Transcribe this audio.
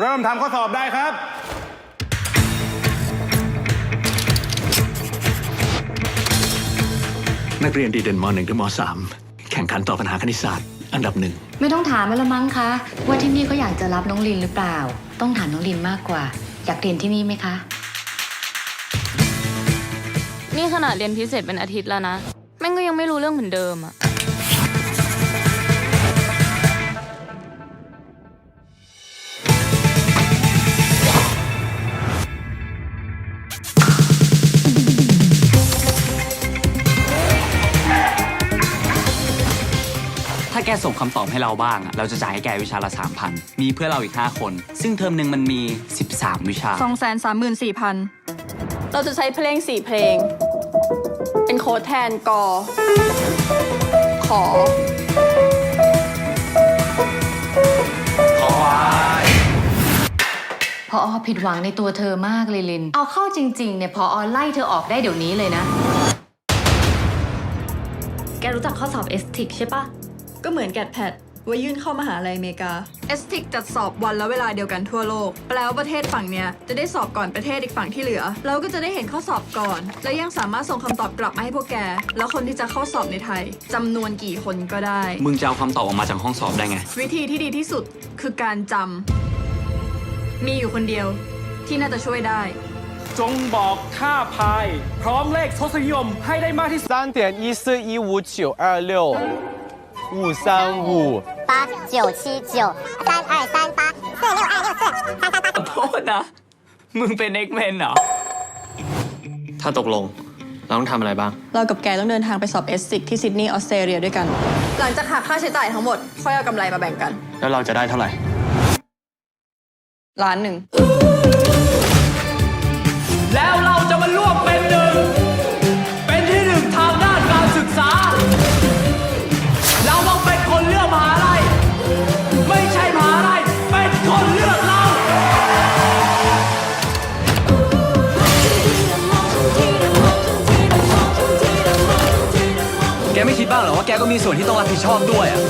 เริ่มทำข้อสอบได้ครับ นักเรียนดีเด่นม .1 ถึงม .3 แข่งขันตอบปัญหาคณิตศาสตร์ อันดับหนึ่ง ไม่ต้องถามแล้วละมั้งคะ ว่าที่นี่เขาอยากจะรับน้องลินหรือเปล่า ต้องถามน้องลินมากกว่า อยากเรียนที่นี่ไหมคะ นี่ขนาดเรียนพิเศษเป็นอาทิตย์แล้วนะ แม่งก็ยังไม่รู้เรื่องเหมือนเดิมอะาแกส่งคำตอบให้เราบ้างอะเราจะจ่ายให้แกวิชาละ3,000 มีเพื่อนเราอีก 5 คน ซึ่งเทอมหนึ่งมันมี 13 วิชาสองแสนสามหมื่นสี่พันเราจะใช้เพลงสี่เพลง เป็นโค้ดแทนกอ ขอ พออผิดหวังในตัวเธอมากเลยลิน เอาเข้าจริง ๆ เนี่ยพออไล่เธอออกได้เดี๋ยวนี้เลยนะ แกรู้จักข้อสอบเอสติกใช่ปะ ก็เหมือนแกดแพดไว้ยื่นเข้ามหาลัยอเมริกา เอสติกจัดสอบวันและเวลาเดียวกันทั่วโลก แปลว่าประเทศฝั่งเนี้ยจะได้สอบก่อนประเทศอีกฝั่งที่เหลือ เราก็จะได้เห็นข้อสอบก่อน และยังสามารถส่งคำตอบกลับมาให้พวกแก แล้วคนที่จะเข้าสอบในไทยจำนวนกี่คนก็ได้ มึงจะเอาคำตอบออกมาจากห้องสอบได้ไง วิธีที่ดีที่สุดคือการจำ มีอยู่คนเดียวที่น่าจะช่วยได้ จงบอกค่าพาย พร้อมเลขทศนิยมให้ได้มากที่สุด 三点一四一五九二六 五三五。八九七九三二三八四六二六四三三八。 โทษนะ มึงเป็น X-Men เหรอ ถ้าตกลง เราต้องทำอะไรบ้าง เรากับแกต้องเดินทางไปสอบเอสติกที่ซิดนีย์ออสเตรเลียด้วยกัน หลังจากหักค่าใช้จ่ายทั้งหมด ค่อยเอากำไรมาแบ่งกัน แล้วเราจะได้เท่าไหร่ ล้านหนึ่ง แล้วเราจะมาร่วมเ บ้างเหรอว่าแกก็มีส่วนที่ต้องรับผิดชอบด้วยอะ